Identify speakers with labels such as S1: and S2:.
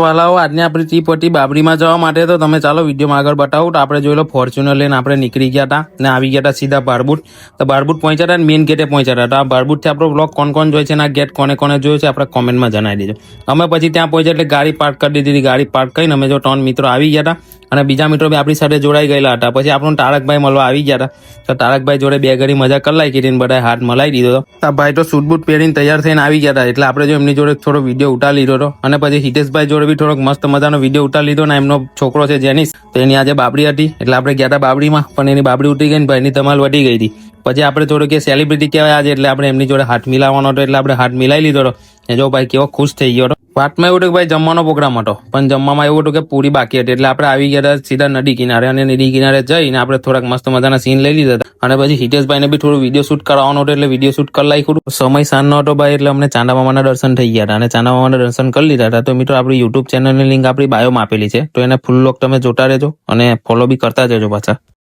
S1: વાલાઓ, આજની આપણી હતી બાબરીમાં જવા માટે, તો તમે ચાલો વિડીયોમાં આગળ બતાવું તો આપણે જોઈ લો ફોર્ચ્યુનર લઈને આપણે નીકળી ગયા હતા ને આવી ગયા હતા સીધા બારબુટ. તો બારબુટ પહોંચ્યા હતા મેઇન ગેટે પહોંચ્યા હતા. તો બારબુટથી આપણો બ્લોગ કોણ કોણ જોઈ છે અને આ ગેટ કોને કોને જોયો છે આપણે કોમેન્ટમાં જણાવી દેજો. અમે પછી ત્યાં પહોંચ્યા એટલે ગાડી પાર્ક કરી દીધી ગાડી પાર્ક કરીને અમે જો ત્રણ મિત્રો આવી ગયા હતા. અને બીજા મિત્રો બી આપણી સાથે જોડાઈ ગયેલા હતા. પછી આપણું તારકભાઈ મળવા આવી ગયા હતા. તો તારકભાઈ જોડે બે ઘડી મજા કરી કરીને બધા હાથ મલાઈ દીધો તો ભાઈ તો સૂટ બૂટ પહેરીને તૈયાર થઈને આવી ગયા હતા. એટલે આપણે જો એમની જોડે થોડો વીડિયો ઉતારી લીધો હતો. અને પછી હિતેશભાઈ જોડે બી થોડોક મસ્ત મજાનો વીડિયો ઉતારી લીધો ને એમનો છોકરો છે જેનિસ. તો એની આજે બાબડી હતી. એટલે આપણે ગયા હતા બાબડીમાં, પણ એની બાબડી ઉઠી ગઈ ને ભાઈની ધમાલ વધી ગઈ હતી. પછી આપણે થોડું કે સેલિબ્રિટી કહેવાય આજે, એટલે આપણે એમની જોડે હાથ મિલાવવાનો હતો. એટલે આપણે હાથ મિલાવી લીધો હતો. એ જો ભાઈ કેવો ખુશ થઈ ગયો હતો. વાતમાં એવું હતું કે ભાઈ જમવાનો પ્રોગ્રામ હતો, પણ જમવામાં એવું હતું કે પૂરી બાકી હતી, એટલે આપણે આવી ગયા હતા સીધા નદી કિનારે અને નદી કિનારે જઈને આપણે થોડાક મસ્ત મજાના સીન લઈ લીધા હતા. અને પછી હિતેશભાઈને બી થોડું વીડિયો શૂટ કરાવવાનો હતો, એટલે વીડિયો શૂટ કરી નાખ્યું હતું. સમય સાંજનો હતો ભાઈ, એટલે અમને ચાંદા મામાના દર્શન થઈ ગયા હતા. અને ચાંદા મામાના દર્શન કરી લીધા હતા. તો મિત્રો આપણી યુટ્યુબ ચેનલની લિંક આપણી બાયોમાં આપેલી છે. તો એને ફૂલ લોક તમે જોતા રહેજો અને ફોલો બી કરતા જજો પાછા.